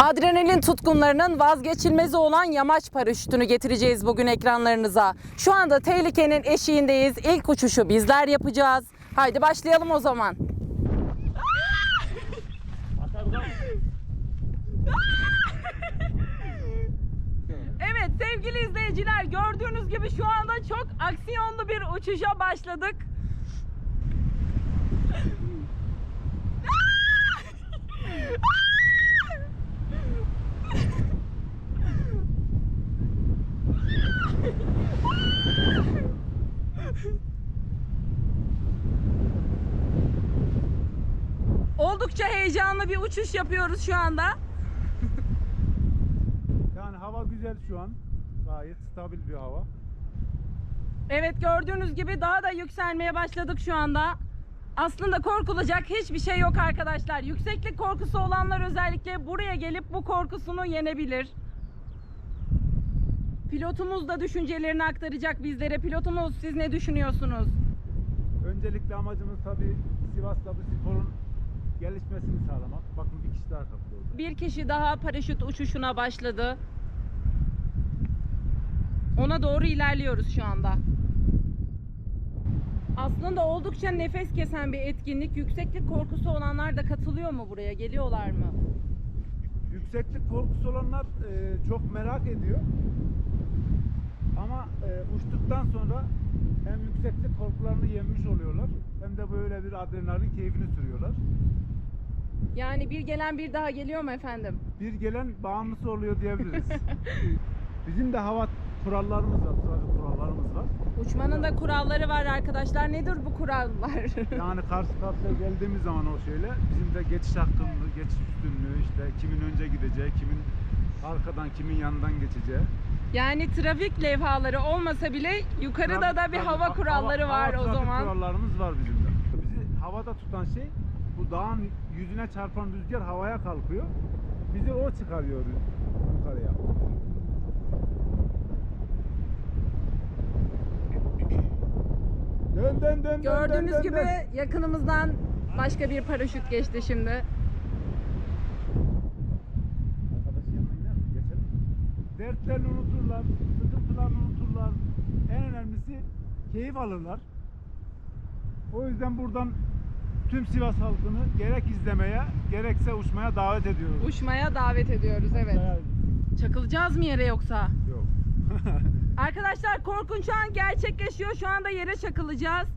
Adrenalin tutkunlarının vazgeçilmezi olan yamaç paraşütünü getireceğiz bugün ekranlarınıza. Şu anda tehlikenin eşiğindeyiz. İlk uçuşu bizler yapacağız. Haydi başlayalım o zaman. Evet sevgili izleyiciler gördüğünüz gibi şu anda çok aksiyonlu bir uçuşa başladık. Oldukça heyecanlı bir uçuş yapıyoruz şu anda. Yani hava güzel şu an. Gayet stabil bir hava. Evet gördüğünüz gibi daha da yükselmeye başladık şu anda. Aslında korkulacak hiçbir şey yok arkadaşlar. Yükseklik korkusu olanlar özellikle buraya gelip bu korkusunu yenebilir. Pilotumuz da düşüncelerini aktaracak bizlere. Pilotumuz siz ne düşünüyorsunuz? Öncelikle amacımız tabii Sivas'ta bu sporun gelişmesini sağlamak. Bakın bir kişi daha katıldı. Bir kişi daha paraşüt uçuşuna başladı. Ona doğru ilerliyoruz şu anda. Aslında oldukça nefes kesen bir etkinlik. Yükseklik korkusu olanlar da katılıyor mu buraya? Geliyorlar mı? Yükseklik korkusu olanlar e, çok merak ediyor. Ama e, uçtuktan sonra hem yükseklik korkularını yenmiş oluyorlar hem de böyle bir adrenalin keyfini sürüyorlar. Yani bir gelen bir daha geliyor mu efendim? Bir gelen bağımlısı oluyor diyebiliriz. Bizim de hava kurallarımız var, trafik kurallarımız var. Uçmanın da kuralları var arkadaşlar. Nedir bu kurallar? Yani karşı karşıya geldiğimiz zaman o şeyle bizim de geçiş hakkında, geçiş üstünlüğü işte kimin önce gideceği, kimin arkadan kimin yanından geçeceği. Yani trafik levhaları olmasa bile yukarıda da bir Tabii, hava ha- kuralları hava- var hava o trafik zaman. kurallarımız var bizim de. Bizi havada tutan şey bu dağın yüzüne çarpan rüzgar havaya kalkıyor. Bizi o çıkarıyor yukarıya. Dön dön dön dön, Gördüğünüz dön, gibi dön. yakınımızdan başka bir paraşüt geçti şimdi. Dertlerini unuturlar, sıkıntılarını unuturlar. En önemlisi keyif alırlar. O yüzden buradan tüm Sivas halkını gerek izlemeye gerekse uçmaya davet ediyoruz. Uçmaya davet ediyoruz evet. Çakılacağız mı yere yoksa? Yok. Arkadaşlar korkunç an gerçekleşiyor. Şu anda yere çakılacağız.